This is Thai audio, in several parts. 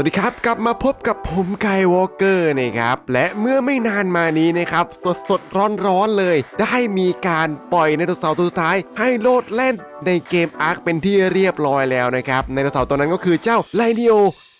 สวัสดีครับ กลับมาพบกับผมไกวอลเกอร์นะครับ และเมื่อไม่นานมานี้นะครับ สดสดร้อนร้อนเลย ได้มีการปล่อยในตัวเสาร์ตัวสุดท้าย ให้โลดแล่นในเกมอาร์คเป็นที่เรียบร้อยแล้วนะครับในตัวเสาตัวนั้นก็คือเจ้าไลเนโอ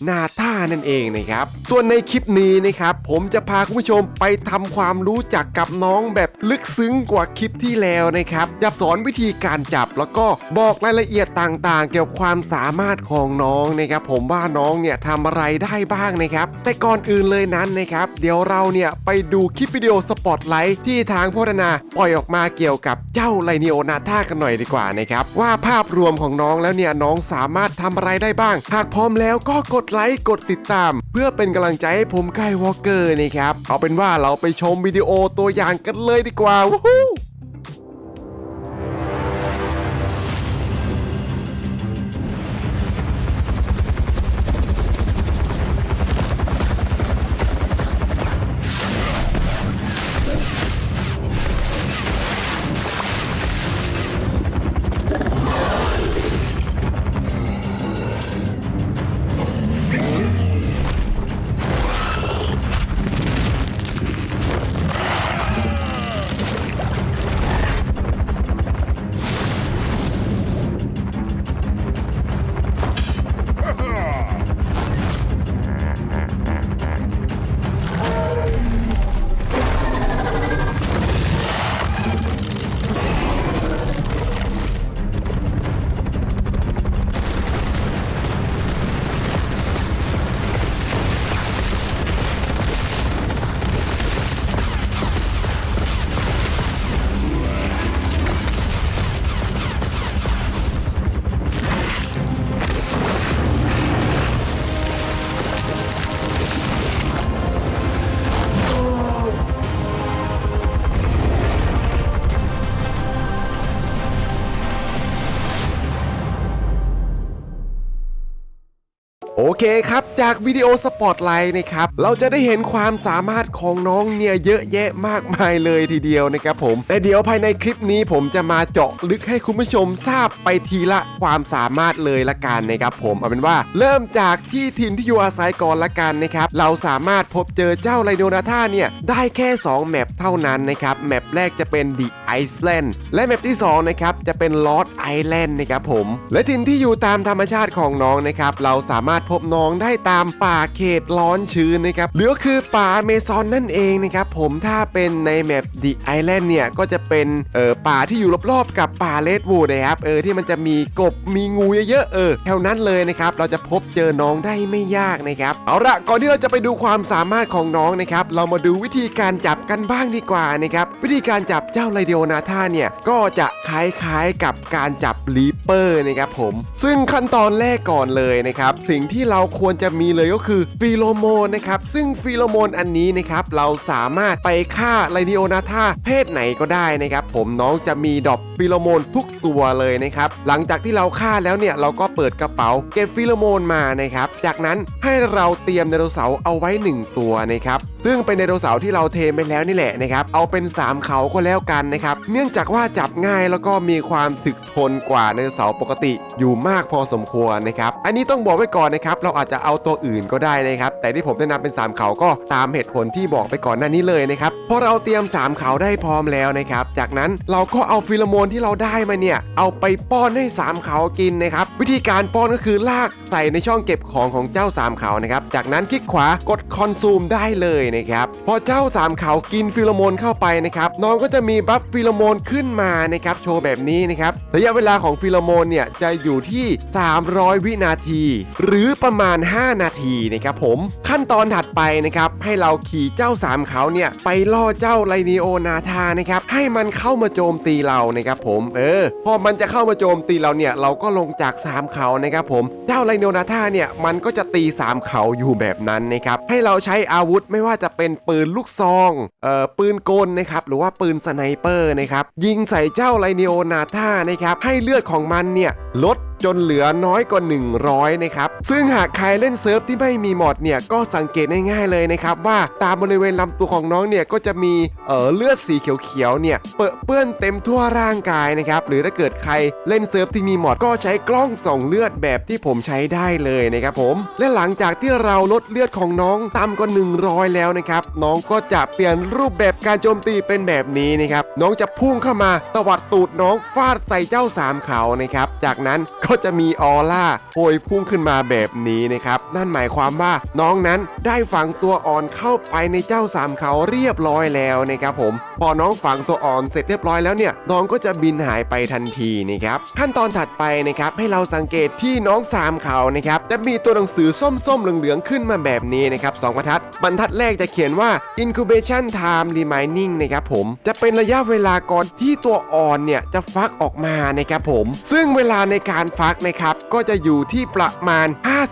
นาธานั่นเองนะครับ ส่วนในคลิปนี้นะครับ ผมจะพาคุณผู้ชมไปทำความรู้จักกับน้องแบบลึกซึ้งกว่าคลิปที่แล้วนะครับจะสอนวิธีการจับแล้วก็บอกรายละเอียดต่างๆ เกี่ยวกับความสามารถของน้องนะครับ ผมว่าน้องเนี่ยทำอะไรได้บ้างนะครับ แต่ก่อนอื่นเลยนั้นนะครับ เดี๋ยวเราเนี่ยไปดูคลิปวิดีโอสปอตไลท์ที่ทางโพธนาปล่อยออกมาเกี่ยวกับเจ้าไลเนโอนาธากันหน่อยดีกว่านะครับว่าภาพรวมของน้องแล้วเนี่ยน้องสามารถทำอะไรได้บ้าง หากพร้อมแล้วก็กดไลค์กดติดตาม เพื่อเป็นกำลังใจให้ผมไกวอลเกอร์นะครับ เอาเป็นว่าเราไปชมวิดีโอตัวอย่างกันเลยดีกว่าวู้ เคครับ จากวิดีโอสปอตไลท์นะครับ เราจะได้เห็นความสามารถ ของน้องเนี่ยเยอะแยะมากมายเลยทีเดียวนะครับผมแต่เดี๋ยวภายในคลิปนี้ผมจะมาเจาะลึกให้คุณผู้ชมทราบไปทีละความสามารถเลยละกันนะครับผมเอาเป็นว่าเริ่มจากที่ถิ่นที่อยู่อาศัยก่อนละกันนะครับเราสามารถพบเจอเจ้าไลโนนาธาเนี่ยได้แค่ 2 แมปเท่านั้นนะครับแมปแรกจะเป็น The Iceland และแมปที่2นะครับจะเป็น Lord Island นะครับผม และถิ่นที่อยู่ตามธรรมชาติของน้องนะครับเราสามารถพบน้องได้ตามป่าเขตร้อนชื้นนะครับหรือคือป่าเมซอนนั่นเองนะครับผมถ้าเป็นในแมป The Island เนี่ยก็จะเป็นเออป่าที่อยู่รอบๆกับป่าเลดวูดนะครับเออที่มันจะมีกบมีงูเยอะๆเออแถวนั้นเลยนะครับเราจะพบเจอน้องได้ไม่ยากนะครับเอาละก่อนที่เราจะไปดูความสามารถของน้องนะครับเรามาดูวิธีการจับกันบ้างดีกว่านะครับวิธีการจับเจ้าไลเดโอนาธาเนี่ยก็จะคล้ายๆกับการจับลีเปอร์นะครับผม ซึ่งขั้นตอนแรกก่อนเลยนะครับสิ่งที่เราควรจะมีเลยก็คือฟีโรโมนนะครับซึ่งฟีโรโมนอันนี้นะครับเราสามารถไปฆ่าไลเดโอนาธาเพศไหนก็ได้นะครับ ผมน้องจะมีดอกฟิโลโมนทุกตัวเลยนะครับ หลังจากที่เราฆ่าแล้วเนี่ยเราก็เปิดกระเป๋าเก็บฟิโลโมนมานะครับ จากนั้นให้เราเตรียมไดโนเสาร์เอาไว้ 1 ตัวนะครับซึ่งเป็นไดโนเสาร์ที่เราเทไปแล้วนี่แหละนะครับ เอาเป็น 3 เขาก็แล้วกันนะครับ เนื่องจากว่าจับง่ายแล้วก็มีความถึกทนกว่าไดโนเสาร์ปกติอยู่มากพอสมควรนะครับ อันนี้ต้องบอกไว้ก่อนนะครับ เราอาจจะเอาตัวอื่นก็ได้นะครับ แต่ที่ผมแนะนำเป็น 3 เขาก็ตามเหตุผลที่บอกไปก่อนหน้านี้เลยนะครับ พอเราเตรียม 3 เขาได้พร้อมแล้วนะครับ จากนั้นเราก็เอาฟิโลโมนที่เราได้มาเนี่ย เอาไปป้อนให้ 3 เขากินนะครับ วิธีการป้อนก็คือลากใส่ในช่องเก็บของของเจ้า 3 เขานะครับ จากนั้นคลิกขวากดคอนซูมได้เลยนะครับพอเจ้า3เขากินฟิโลโมนเข้าไปนะครับน้องก็จะมีบัฟฟิโลโมนขึ้นมานะครับโชว์แบบนี้นะครับระยะเวลาของฟิโลโมนเนี่ยจะอยู่ที่ 300 วินาที หรือประมาณ 5 นาทีนะครับผมขั้นตอนถัดไปนะครับให้เราขี่เจ้า3เขาเนี่ยไปล่อเจ้าไลนีโอนาธานะครับให้มันเข้ามาโจมตีเรานะครับผมเออพอมันจะเข้ามาโจมตีเราเนี่ยเราก็ลงจาก 3 เขานะครับผมเจ้าไลนีโอนาธาเนี่ยมันก็จะตี 3 เขาอยู่แบบนั้นนะครับให้เราใช้อาวุธไม่ว่าจะเป็นปืนลูกซองเอ่อปืนกลนะครับหรือว่าปืนสไนเปอร์นะครับยิงใส่เจ้าไลเนโอนาธานะครับให้เลือดของมันเนี่ยลดจนเหลือน้อยกว่า 100 นะครับ ซึ่งหากใครเล่นเซิร์ฟที่ไม่มีมอดเนี่ย ก็สังเกตง่ายๆเลยนะครับ ว่าตามบริเวณลำตัวของน้องเนี่ย ก็จะมีเอ่อเลือดสีเขียวๆเนี่ยเปอะเปื้อนเต็มทั่วร่างกายนะครับ หรือถ้าเกิดใครเล่นเซิร์ฟที่มีมอดก็ใช้กล้องส่องเลือดแบบที่ผมใช้ได้เลยนะครับผม และหลังจากที่เราลดเลือดของน้องต่ำกว่า 100 แล้วนะครับ น้องก็จะเปลี่ยนรูปแบบการโจมตีเป็นแบบนี้นะครับ น้องจะพุ่งเข้ามาตวัดตูดน้องฟาดใส่เจ้าสามเขานะครับ จากนั้นก็จะมีออร่าโพยพุ่งขึ้นมาแบบนี้นะครับ นั่นหมายความว่าน้องนั้นได้ฝังตัวอ่อนเข้าไปในเจ้าสามเขาเรียบร้อยแล้วนะครับผม พอน้องฝังตัวอ่อนเสร็จเรียบร้อยแล้วเนี่ยน้องก็จะบินหายไปทันทีนะครับขั้นตอนถัดไปนะครับให้เราสังเกตที่น้องสามเขานะครับจะมีตัวหนังสือส้มๆเหลืองๆขึ้นมาแบบนี้นะครับสองบรรทัดบรรทัดแรกจะเขียนว่า incubation time remaining นะครับผมจะเป็นระยะเวลาก่อนที่ตัวอ่อนเนี่ยจะฟักออกมานะครับผม ซึ่งเวลาในการฟักนะครับก็จะอยู่ที่ประมาณ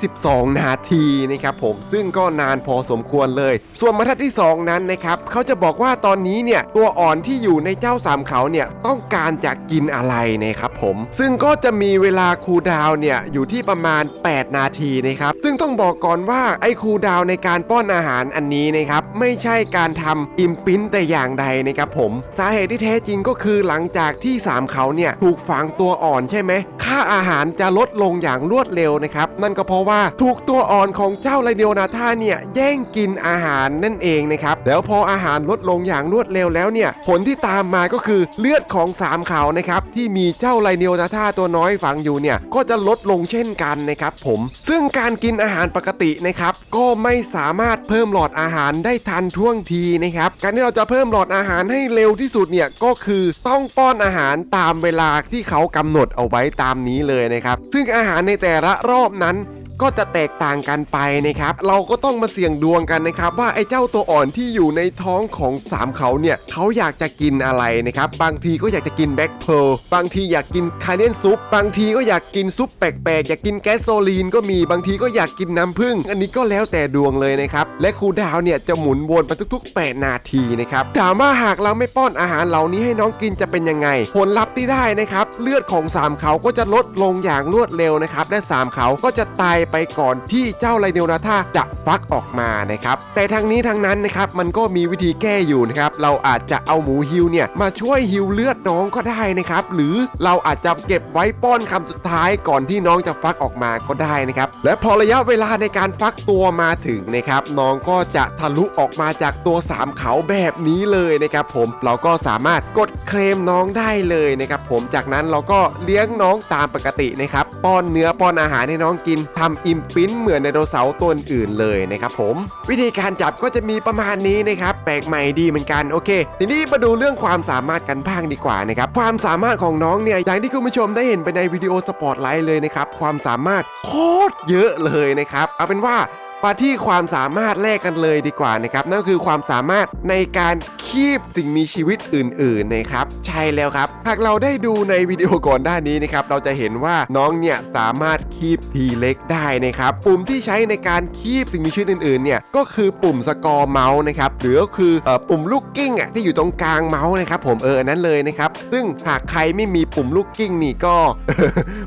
52 นาทีนะครับผมซึ่งก็นานพอสมควรเลย ส่วนบรรทัดที่ 2 นั้นนะครับเขาจะบอกว่าตอนนี้เนี่ยตัวอ่อนที่อยู่ในเจ้าสามเขาเนี่ยต้องการจะกินอะไรนะครับผม ซึ่งก็จะมีเวลาคูดาวเนี่ยอยู่ที่ประมาณ 8 นาทีนะครับซึ่งต้องบอกก่อนว่าไอ้คูดาวในการป้อนอาหารอันนี้นะครับไม่ใช่การทำอิมพินแต่อย่างใดนะครับผม สาเหตุที่แท้จริงก็คือหลังจากที่สามเขาเนี่ยถูกฝังตัวอ่อนใช่ไหมค่าอาหารจะลดลงอย่างรวดเร็วนะครับ นั่นก็เพราะว่าถูกตัวอ่อนของเจ้าไลเดียนาธาเนี่ยแย่งกินอาหารนั่นเองนะครับ แล้วพออาหารลดลงอย่างรวดเร็วแล้วเนี่ยผลที่ตามมาก็คือเลือดของสามเขานะครับที่มีเจ้าไลเนียนาธาตัวน้อยฝังอยู่เนี่ยก็จะลดลงเช่นกันนะครับผม ซึ่งการกินอาหารปกตินะครับก็ไม่สามารถเพิ่มหลอดอาหารได้ทันท่วงทีนะครับการที่เราจะเพิ่มหลอดอาหารให้เร็วที่สุดเนี่ยก็คือต้องป้อนอาหารตามเวลาที่เขากำหนดเอาไว้ตามนี้เลยนะครับ ซึ่งอาหารในแต่ละรอบนั้น ก็จะแตกต่างกันไปนะครับ เราก็ต้องมาเสี่ยงดวงกันนะครับ ว่าไอ้เจ้าตัวอ่อนที่อยู่ในท้องของสามเขาเนี่ยเขาอยากจะกินอะไรนะครับ บางทีก็อยากจะกินแบ็คเพลบางทีอยากกินคาเนียนซุป บางทีก็อยากกินซุปแปลกๆ อยากกินแก๊สโซลีนก็มี บางทีก็อยากกินน้ำผึ้ง อันนี้ก็แล้วแต่ดวงเลยนะครับ และครูดาวเนี่ยจะหมุนวนไปทุกๆ 8 นาทีนะครับ ถามว่าหากเราไม่ป้อนอาหารเหล่านี้ให้น้องกินจะเป็นยังไง ผลลัพธ์ที่ได้นะครับ เลือดของสามเขาก็จะลดลงอย่างรวดเร็วนะครับ และสามเขาก็จะตายไปก่อนที่เจ้าไลเนลนาธาจะฟักออกมานะครับแต่ทางนี้ทางนั้นนะครับมันก็มีวิธีแก้อยู่นะครับเราอาจจะเอาหมูฮิวเนี่ยมาช่วยฮิวเลือดน้องก็ได้นะครับหรือเราอาจจะเก็บไว้ป้อนคำสุดท้ายก่อนที่น้องจะฟักออกมาก็ได้นะครับและพอระยะเวลาในการฟักตัวมาถึงนะครับน้องก็จะทะลุออกมาจากตัวสามเขาแบบนี้เลยนะครับผมเราก็สามารถกดเคลมน้องได้เลยนะครับผมจากนั้นเราก็เลี้ยงน้องตามปกตินะครับป้อนเนื้อป้อนอาหารให้น้องกินทำอิมปิ้นเหมือนไดโนเสาร์ตัวอื่นเลยนะครับผม วิธีการจับก็จะมีประมาณนี้นะครับแปลกใหม่ดีเหมือนกันโอเค ทีนี้มาดูเรื่องความสามารถกันบ้างดีกว่านะครับความสามารถของน้องเนี่ยอย่างที่คุณผู้ชมได้เห็นไปในวิดีโอสปอตไลท์เลยนะครับความสามารถโคตรเยอะเลยนะครับเอาเป็นว่า มาที่ความสามารถแรกกันเลยดีกว่านะครับนั่นคือความสามารถในการคีบสิ่งมีชีวิตอื่นๆนะครับใช่แล้วครับ หากเราได้ดูในวิดีโอก่อนด้านนี้นะครับเราจะเห็นว่าน้องเนี่ยสามารถคีบทีเล็กได้นะครับปุ่มที่ใช้ในการคีบสิ่งมีชีวิตอื่นๆเนี่ยก็คือปุ่มสกอร์เมาส์นะครับหรือก็คืออปุ่มลูกกิ้งอะที่อยู่ตรงกลางเมาส์นะครับผมเอออันนั้นเลยนะครับซึ่งหากใครไม่มีปุ่มลูกกิ้งนี่ก็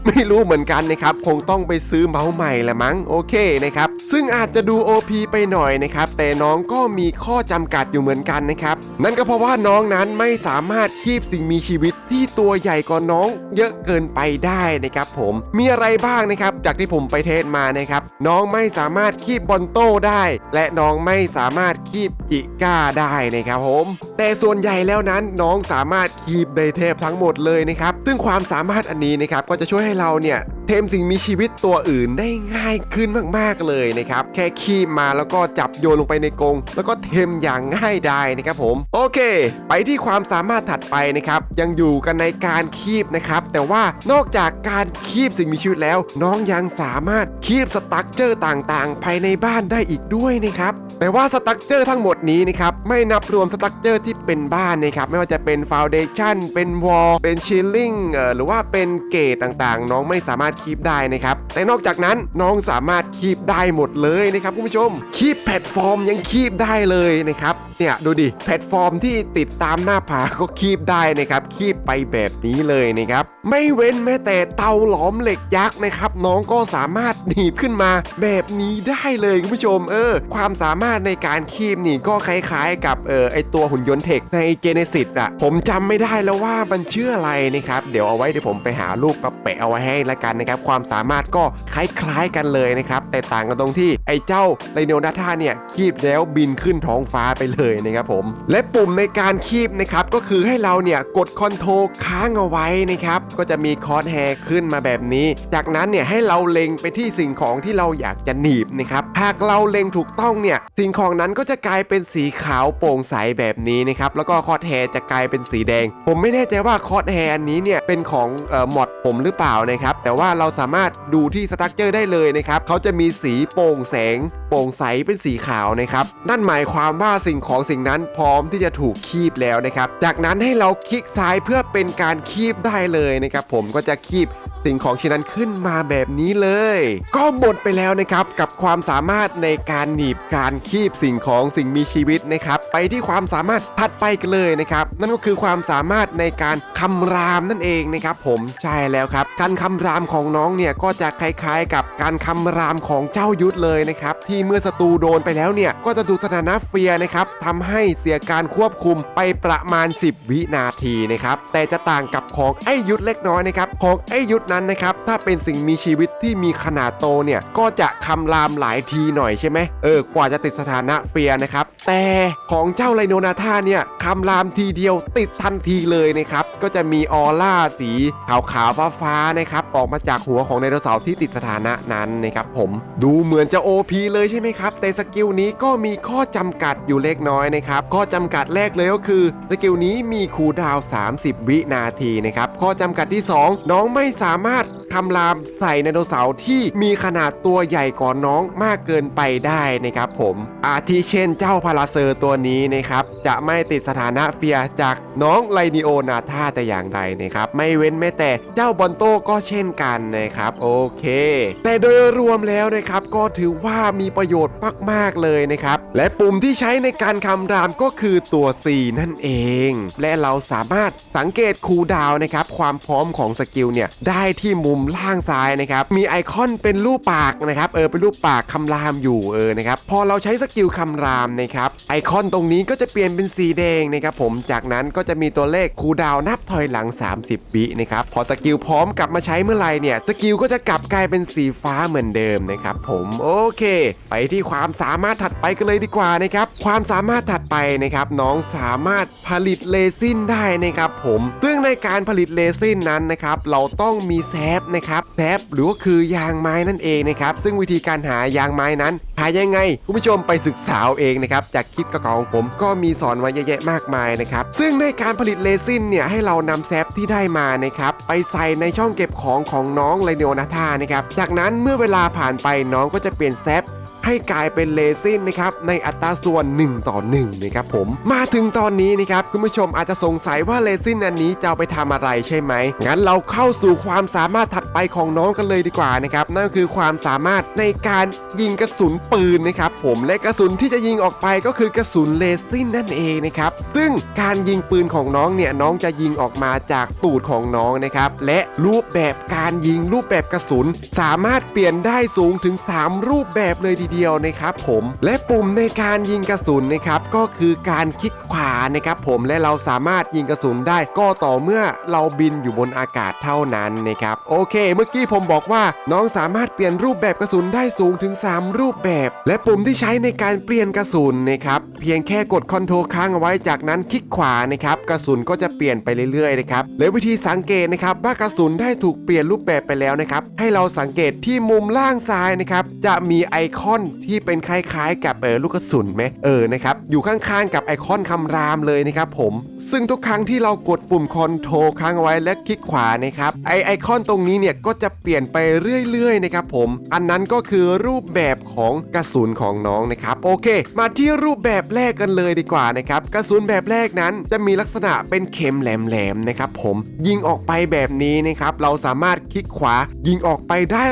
ไม่รู้เหมือนกันนะครับคงต้องไปซื้อเมาส์ใหม่ละมั้งโอเคนะครับซึ่งอาจจะดู OP ไปหน่อยนะครับ แต่น้องก็มีข้อจำกัดอยู่เหมือนกันนะครับ นั่นก็เพราะว่าน้องนั้นไม่สามารถคีบสิ่งมีชีวิตที่ตัวใหญ่กว่าน้องเยอะเกินไปได้นะครับผม มีอะไรบ้างนะครับ จากที่ผมไปเทสมานะครับ น้องไม่สามารถคีบบอนโต้ได้ และน้องไม่สามารถคีบจิก้าได้นะครับผม แต่ส่วนใหญ่แล้วนั้นน้องสามารถคีบได้เทพทั้งหมดเลยนะครับ ซึ่งความสามารถอันนี้นะครับก็จะช่วยให้เราเนี่ย เทมสิ่งมีชีวิตตัวอื่นได้ง่ายขึ้นมากๆเลยนะครับ แค่คีบมาแล้วก็จับโยนลงไปในกรงแล้วก็เทมอย่างง่ายดายนะครับผม โอเค ไปที่ความสามารถถัดไปนะครับ ยังอยู่กันในการคีบนะครับ แต่ว่านอกจากการคีบสิ่งมีชีวิตแล้ว น้องยังสามารถคีบสตั๊กเจอร์ต่างๆ ภายในบ้านได้อีกด้วยนะครับแต่ว่าสตั๊กเจอร์ทั้งหมดนี้นะครับไม่นับรวมสตั๊กเจอร์ที่เป็นบ้านนะครับไม่ว่าจะเป็นฟาวเดชั่นเป็นวอลเป็นชิลลิ่งหรือว่าเป็นเกตต่างๆ น้องไม่สามารถคีบได้นะครับ แต่นอกจากนั้นน้องสามารถคีบได้หมดเลยนะครับคุณผู้ชม คีบแพลตฟอร์มยังคีบได้เลยนะครับ เนี่ยดูดิแพลตฟอร์มที่ติดตามหน้าผาก็คีบได้นะครับ คีบไปแบบนี้เลยนะครับ ไม่เว้นแม้แต่เตาหลอมเหล็กยักษ์นะครับ น้องก็สามารถหนีบขึ้นมาแบบนี้ได้เลยคุณผู้ชม เออ ความสามารถในการคีบนี่ก็คล้ายๆ กับเออไอตัวหุ่นยนต์เทคในเจเนซิสอะผมจำไม่ได้แล้วว่ามันชื่ออะไรนะครับ เดี๋ยวเอาไว้เดี๋ยวผมไปหารูปมาแปะเอาไว้ให้ละกันนะครับความสามารถก็คล้ายๆกันเลยนะครับแต่ต่างกันตรงที่ไอ้เจ้าไลโนนาธาเนี่ยคีบแล้วบินขึ้นท้องฟ้าไปเลยนะครับผม และปุ่มในการคีบนะครับก็คือให้เราเนี่ยกดคอนโทรลค้างเอาไว้นะครับก็จะมีคอร์สแฮร์ขึ้นมาแบบนี้ จากนั้นเนี่ยให้เราเล็งไปที่สิ่งของที่เราอยากจะหนีบนะครับหากเราเล็งถูกต้องเนี่ยสิ่งของนั้นก็จะกลายเป็นสีขาวโปร่งใสแบบนี้นะครับแล้วก็คอร์สแฮร์จะกลายเป็นสีแดง ผมไม่แน่ใจว่าคอร์สแฮร์อันนี้เนี่ยเป็นของเอ่อมอดผมหรือเปล่านะครับแต่ว่าเราสามารถดูที่สตั๊กเจอร์ได้เลยนะครับเขาจะมีสีโปร่งแสง โปร่งใสเป็นสีขาวนะครับ นั่นหมายความว่าสิ่งของสิ่งนั้นพร้อมที่จะถูกคีบแล้วนะครับ จากนั้นให้เราคลิกซ้ายเพื่อเป็นการคีบได้เลยนะครับ ผมก็จะคีบ สิ่งของชิ้นนั้นขึ้นมาแบบนี้เลย ก็หมดไปแล้วนะครับกับความสามารถในการหนีบการคีบสิ่งของสิ่งมีชีวิตนะครับไปที่ความสามารถถัดไปกันเลยนะครับนั่นก็คือความสามารถในการคำรามนั่นเองนะครับผมใช่แล้วครับ การคำรามของน้องเนี่ยก็จะคล้ายๆ กับการคำรามของเจ้ายุทธเลยนะครับที่เมื่อศัตรูโดนไปแล้วเนี่ยก็จะถูสถานะเฟียนะครับทำให้เสียการควบคุมไปประมาณ 10 วินาทีนะครับแต่จะต่างกับของไอ้ยุทธเล็กน้อยนะครับของไอ้ยุทธนั้นนะครับถ้าเป็นสิ่งมีชีวิตที่มีขนาดโตเนี่ยก็จะคำรามหลายทีหน่อยใช่ไหมเออกว่าจะติดสถานะเฟียนะครับแต่ของเจ้าไลโนนาธาเนี่ยคำรามทีเดียวติดทันทีเลยนะครับก็จะมีออร่าสีขาวขาวฟ้าฟ้าๆนะครับออกมาจากหัวของไดโนเสาร์ที่ติดสถานะนั้นนะครับผมดูเหมือนจะ OP เลยใช่ไหมครับแต่สกิลนี้ก็มีข้อจำกัดอยู่เล็กน้อยนะครับข้อจำกัดแรกเลยก็คือสกิลนี้มีคูลดาว 30 วินาทีนะครับข้อจำกัดที่ 2 น้องไม่สามารถ คำรามใส่ไดโนเสาร์ที่มีขนาดตัวใหญ่กว่าน้องมากเกินไปได้นะครับผมอาทิเช่นเจ้าพาราเซอร์ตัวนี้นะครับจะไม่ติดสถานะเฟียจากน้องไลนิโอนาธาแต่อย่างใดนะครับไม่เว้นแม้แต่เจ้าบอนโต้ก็เช่นกันนะครับโอเค แต่โดยรวมแล้วนะครับก็ถือว่ามีประโยชน์มากๆเลยนะครับและปุ่มที่ใช้ในการคำรามก็คือตัว C นั่นเอง และเราสามารถสังเกตคูดาวนะครับความพร้อมของสกิลเนี่ยได้ที่มุมล่างซ้ายนะครับมีไอคอนเป็นรูปปากนะครับเออเป็นรูปปากคำรามอยู่เออนะครับพอเราใช้สกิลคำรามนะครับไอคอนตรงนี้ก็จะเปลี่ยนเป็นสีแดงนะครับผมจากนั้นก็จะมีตัวเลขคูดาวน์นับถอยหลัง 30วินะครับพอสกิลพร้อมกลับมาใช้เมื่อไหร่เนี่ยสกิลก็จะกลับกลายเป็นสีฟ้าเหมือนเดิมนะครับผมโอเค ไปที่ความสามารถถัดไปกันเลยดีกว่านะครับความสามารถถัดไปนะครับน้องสามารถผลิตเลซินได้นะครับผมซึ่งในการผลิตเลซินนั้นนะครับเราต้องมีแซฟนะครับแซบหรือว่าคือยางไม้นั่นเองนะครับซึ่งวิธีการหายางไม้นั้น หายังไงคุณผู้ชมไปศึกษาเองนะครับจากคลิปเก่าๆของผมก็มีสอนไว้เยอะแยะมากมายนะครับซึ่งในการผลิตเลซินเนี่ยให้เรานำแซฟที่ได้มานะครับไปใส่ในช่องเก็บของของน้องไลโนนาธานะครับจากนั้นเมื่อเวลาผ่านไปน้องก็จะเปลี่ยนแซฟ ให้กลายเป็นเลซินนะครับในอัตราส่วน 1 ต่อ1นะครับผมมาถึงตอนนี้นะครับคุณผู้ชมอาจจะสงสัยว่าเลซินอันนี้จะไปทำอะไรใช่ไหมงั้นเราเข้าสู่ความสามารถถัดไปของน้องกันเลยดีกว่านะครับนั่นคือความสามารถในการยิงกระสุนปืนนะครับผมและกระสุนที่จะยิงออกไปก็คือกระสุนเลซินนั่นเองนะครับซึ่งการยิงปืนของน้องเนี่ยน้องจะยิงออกมาจากตูดของน้องนะครับและรูปแบบการยิงรูปแบบกระสุน สามารถเปลี่ยนได้สูงถึง 3 รูปแบบเลยทีเดียวนะครับผมและปุ่มในการยิงกระสุนนะครับก็คือการคลิกขวานะครับผมและเราสามารถยิงกระสุนได้ก็ต่อเมื่อเราบินอยู่บนอากาศเท่านั้นนะครับโอเค เมื่อกี้ผมบอกว่าน้องสามารถเปลี่ยนรูปแบบกระสุนได้สูงถึง 3 รูปแบบ และปุ่มที่ใช้ในการเปลี่ยนกระสุนนะครับเพียงแค่กดคอนโทรลค้างเอาไว้จากนั้นคลิกขวานะครับกระสุนก็จะเปลี่ยนไปเรื่อยๆนะครับและวิธีสังเกตนะครับว่ากระสุนได้ถูกเปลี่ยนรูปแบบไปแล้วนะครับให้เราสังเกตที่มุมล่างซ้ายนะครับจะมีไอคอนอนที่เป็นคล้ายๆ กับเออลูกกระสุนไหมเออนะครับอยู่ข้างๆกับไอคอนคำรามเลยนะครับผมซึ่งทุกครั้งที่เรากดปุ่มคอนโทรค้างไว้และคลิกขวานะครับไอไอคอนตรงนี้เนี่ยก็จะเปลี่ยนไปเรื่อยๆนะครับผมอันนั้นก็คือรูปแบบของกระสุนของน้องนะครับโอเค มาที่รูปแบบแรกกันเลยดีกว่านะครับกระสุนแบบแรกนั้นจะมีลักษณะเป็นเข็มแหลมๆนะครับผมยิงออกไปแบบนี้นะครับเราสามารถคลิกขวายิงออกไปได้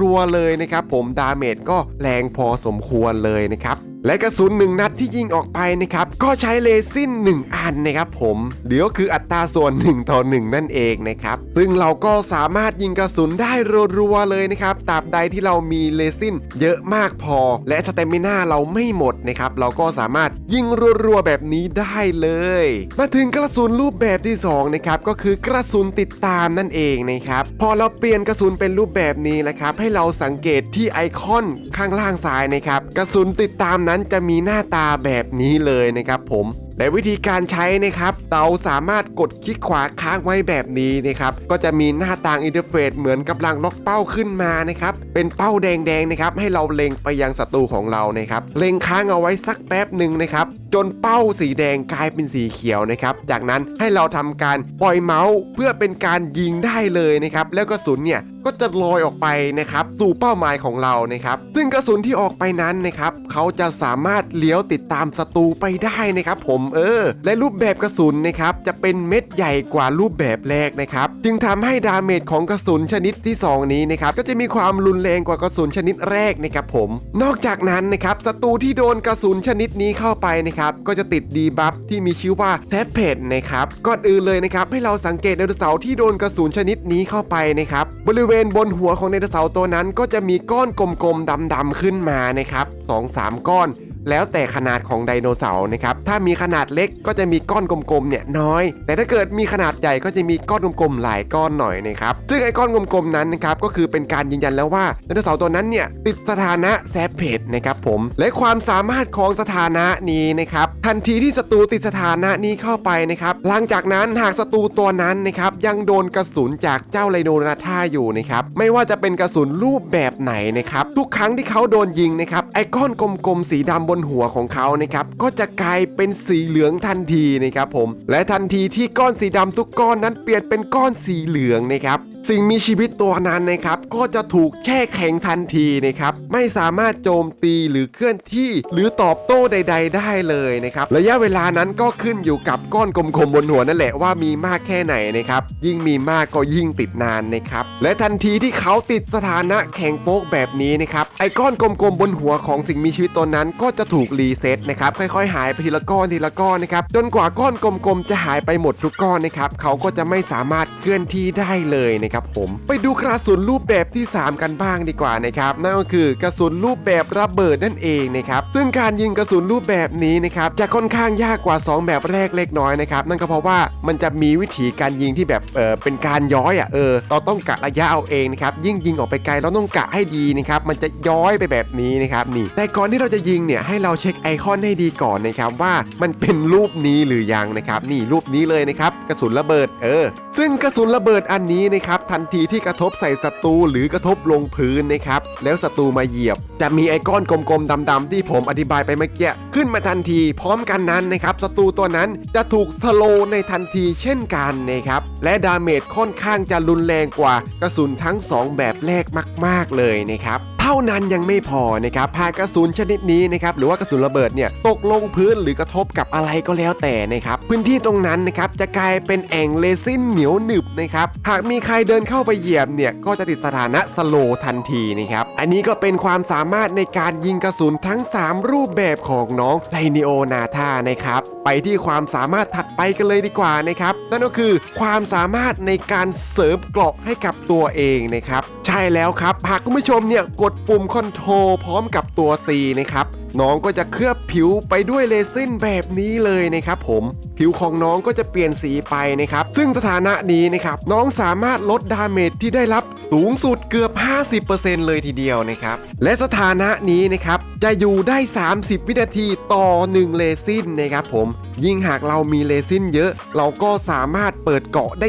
รัวๆเลยนะครับผมดาเมจก็แรงพอสมควรเลยนะครับ และกระสุนหนึ่งนัดที่ยิงออกไปนะครับก็ใช้เลซิน1 อันนะครับผมเดี๋ยวคืออัตราส่วน1ต่อ1นั่นเองนะครับซึ่งเราก็สามารถยิงกระสุนได้รัวๆเลยนะครับตราบใดที่เรามีเลซินเยอะมากพอ และสเตมิน่าเราไม่หมดนะครับเราก็สามารถยิงรัวๆแบบนี้ได้เลย มาถึงกระสุนรูปแบบที่2นะครับก็คือกระสุนติดตามนั่นเองนะครับพอเราเปลี่ยนกระสุนเป็นรูปแบบนี้นะครับให้เราสังเกตที่ไอคอนข้างล่างซ้ายนะครับกระสุนติดตามนั้นมันจะมีหน้าตาแบบนี้เลยนะครับผม และวิธีการใช้นะครับ เราสามารถกดคลิกขวาค้างไว้แบบนี้นะครับ ก็จะมีหน้าต่างอินเทอร์เฟซเหมือนกำลังล็อกเป้าขึ้นมานะครับ เป็นเป้าแดงๆนะครับ ให้เราเล็งไปยังศัตรูของเรานะครับ เล็งค้างเอาไว้สักแป๊บหนึ่งนะครับ จนเป้าสีแดงกลายเป็นสีเขียวนะครับ จากนั้นให้เราทำการปล่อยเมาส์เพื่อเป็นการยิงได้เลยนะครับ แล้วกระสุนเนี่ยก็จะลอยออกไปนะครับสู่เป้าหมายของเรานะครับ ซึ่งกระสุนที่ออกไปนั้นนะครับ เขาจะสามารถเลี้ยวติดตามศัตรูไปได้นะครับ ผมเออ และรูปแบบกระสุนนะครับจะเป็นเม็ดใหญ่กว่ารูปแบบแรกนะครับจึงทำให้ดาเมจของกระสุนชนิดที่ 2 นี้นะครับก็จะมีความรุนแรงกว่ากระสุนชนิดแรกนะครับผม นอกจากนั้นนะครับศัตรูที่โดนกระสุนชนิดนี้เข้าไปนะครับก็จะติดดีบัฟที่มีชื่อว่าแทปเพดนะครับก่อนอื่นเลยนะครับให้เราสังเกตไดโนเสาร์ที่โดนกระสุนชนิดนี้เข้าไปนะครับบริเวณบนหัวของไดโนเสาร์ตัวนั้นก็จะมีก้อนกลมๆดำๆขึ้นมานะครับสองสามก้อน แล้วแต่ขนาดของไดโนเสาร์นะครับ ถ้ามีขนาดเล็กก็จะมีก้อนกลมๆเนี่ยน้อย แต่ถ้าเกิดมีขนาดใหญ่ก็จะมีก้อนกลมๆหลายก้อนหน่อยนะครับ ซึ่งไอ้ก้อนกลมๆนั้นนะครับก็คือเป็นการยืนยันแล้วว่าไดโนเสาร์ตัวนั้นเนี่ยติดสถานะแซเพจนะครับผม และความสามารถของสถานะนี้นะครับทันทีที่ศัตรูติดสถานะนี้เข้าไปนะครับ หลังจากนั้นหากศัตรูตัวนั้นนะครับยังโดนกระสุนจากเจ้าไลโนนาธาอยู่นะครับไม่ว่าจะเป็นกระสุนรูปแบบไหนนะครับทุกครั้งที่เขาโดนยิงนะครับไอ้ก้อนกลมๆสีดำบนนหัวของเขานะครับก็จะกลายเป็นสีเหลืองทันทีนะครับผมและทันทีที่ก้อนสีดำทุกก้อนนั้นเปลี่ยนเป็นก้อนสีเหลืองนะครับ สิ่งมีชีวิตตัวนั้นนะครับก็จะถูกแช่แข็งทันทีนะครับไม่สามารถโจมตีหรือเคลื่อนที่หรือตอบโต้ใด ๆ ได้เลยนะครับระยะเวลานั้นก็ขึ้นอยู่กับก้อนกลมๆบนหัวนั่นแหละว่ามีมากแค่ไหนนะครับยิ่งมีมากก็ยิ่งติดนานนะครับและทันทีที่เขาติดสถานะแข็งโป๊กแบบนี้นะครับไอ้ก้อนกลมๆบนหัวของสิ่งมีชีวิตตัวนั้นก็จะถูกรีเซ็ตนะครับค่อยๆ หายไปทีละก้อนทีละก้อนนะครับจนกว่าก้อนกลมๆจะหายไปหมดทุกก้อนนะครับเขาก็จะไม่สามารถเคลื่อนที่ได้เลยนะครับผมไปดูกระสุนรูปแบบที่ 3 กันบ้างดีกว่านะครับนั่นก็คือกระสุนรูปแบบระเบิดนั่นเองนะครับซึ่งการยิงกระสุนรูปแบบนี้นะครับจะค่อนข้างยากกว่า 2 แบบแรกเล็กน้อยนะครับนั่นก็เพราะว่ามันจะมีวิธีการยิงที่แบบเออเป็นการย้อยอะเออเราต้องกะระยะเอาเองนะครับยิ่งยิงออกไปไกลเราต้องกะให้ดีนะครับมันจะย้อยไปแบบนี้นะครับนี่แต่ก่อนที่เราจะยิงเนี่ยให้เราเช็คไอคอนให้ดีก่อนนะครับว่ามันเป็นรูปนี้หรือยังนะครับนี่รูปนี้เลยนะครับกระสุนระเบิดเออ ซึ่งกระสุนระเบิดอันนี้นะครับทันทีที่กระทบใส่ศัตรูหรือกระทบลงพื้นนะครับ แล้วศัตรูมาเหยียบ จะมีไอก้อนกลมๆดำๆที่ผมอธิบายไปเมื่อกี้ขึ้นมาทันที พร้อมกันนั้นนะครับศัตรูตัวนั้นจะถูกสโลในทันทีเช่นกันนะครับและดาเมจค่อนข้างจะรุนแรงกว่ากระสุนทั้งสองแบบแรกมาก ๆเลยนะครับ ท่านั้นยังไม่พอนะครับหากกระสุนชนิดนี้นะครับหรือว่ากระสุนระเบิดเนี่ยตกลงพื้นหรือกระทบกับอะไรก็แล้วแต่นะครับพื้นที่ตรงนั้นนะครับจะกลายเป็นแอ่งเลซินเหนียวหนึบนะครับหากมีใครเดินเข้าไปเหยียบเนี่ยก็จะติดสถานะสโลทันทีนะครับอันนี้ก็เป็นความสามารถในการยิงกระสุนทั้ง 3 รูปแบบของน้องไลนิโอนาธานะครับไปที่ความสามารถถัดไปกันเลยดีกว่านะครับนั่นก็คือความสามารถในการเสริมเกราะให้กับตัวเองนะครับใช่แล้วครับหากคุณผู้ชมเนี่ยกดปุ่มคอนโทรลพร้อมกับตัว C นะครับน้องก็จะเคลือบผิวไปด้วยเลซินแบบนี้เลยนะครับผม ผิวของน้องก็จะเปลี่ยนสีไปนะครับ ซึ่งสถานะนี้นะครับน้องสามารถลดดาเมจที่ได้รับสูงสุดเกือบ 50%เลยทีเดียวนะครับ และสถานะนี้นะครับจะอยู่ได้ 30 วินาทีต่อ 1 เลซินนะครับผมยิ่งหากเรามีเลซินเยอะ เราก็สามารถเปิดเกาะได้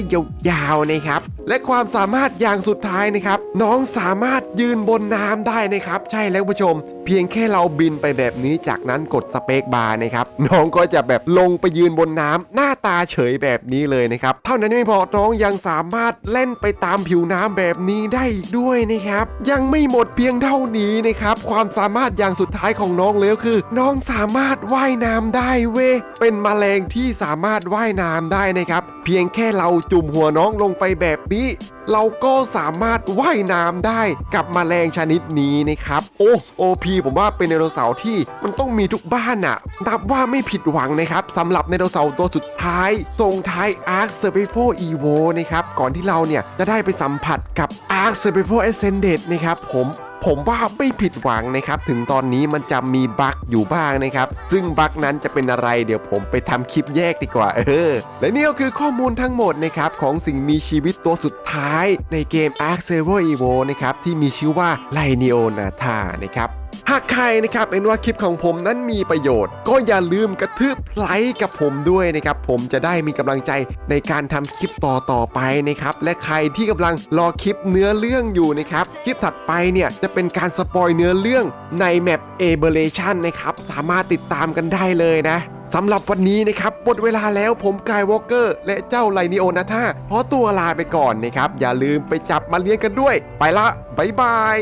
ยาวๆนะครับ และความสามารถอย่างสุดท้ายนะครับ น้องสามารถยืนบนน้ำได้นะครับ ใช่แล้วผู้ชม เพียงแค่เราบินไปแบบนี้จากนั้นกดสเปคบาร์นะครับ น้องก็จะแบบลงไปยืนบนน้ำหน้าตาเฉยแบบนี้เลยนะครับ เท่านั้นไม่พอน้องยังสามารถเล่นไปตามผิวน้ำแบบนี้ได้อีกด้วยนะครับ ยังไม่หมดเพียงเท่านี้นะครับ ความสามารถอย่างสุดท้ายของน้องเลยก็คือ น้องสามารถว่ายน้ำได้เว้เป็นแมลงที่สามารถว่ายน้ำได้นะครับ พียงแค่เราจุ่มหัวน้องลงไปแบบนี้ เราก็สามารถว่ายน้ำได้กับแมลงชนิดนี้นะครับ โอ้โอพีผมว่าเป็นไดโนเสาร์ที่มันต้องมีทุกบ้านอะนับว่าไม่ผิดหวังนะครับสำหรับไดโนเสาร์ตัวสุดท้ายส่งท้าย Arc s u r v i v a l Evo นะครับ ก่อนที่เราเนี่ยจะได้ไปสัมผัสกับ Arc s u r v i v a l Ascended นะครับผมผมว่าไม่ผิดหวังนะครับ ถึงตอนนี้มันจะมีบั๊กอยู่บ้างนะครับ ซึ่งบั๊กนั้นจะเป็นอะไรเดี๋ยวผมไปทำคลิปแยกดีกว่าเออ และนี่ก็คือข้อมูลทั้งหมดนะครับของสิ่งมีชีวิตตัวสุดท้ายในเกม Ark s e r v e r Evo นะครับที่มีชื่อว่า l i n e o n a t a นะครับ หากใครนะครับเห็นว่าคลิปของผมนั้นมีประโยชน์ ก็อย่าลืมกระทืบไลค์กับผมด้วยนะครับผมจะได้มีกำลังใจในการทำคลิปต่อต่อๆไปนะครับและใครที่กำลังรอคลิปเนื้อเรื่องอยู่นะครับคลิปถัดไปเนี่ยจะเป็นการสปอยเนื้อเรื่องในแมป a b e r a t i o n นะครับสามารถติดตามกันได้เลยนะสำหรับวันนี้นะครับหมดเวลาแล้วผมกายวอลเกอร์ และเจ้าไลนิโอนาธาขอตัวลาไปก่อนนะครับ อย่าลืมไปจับมาเลี้ยงกันด้วย ไปละ บ๊ายบาย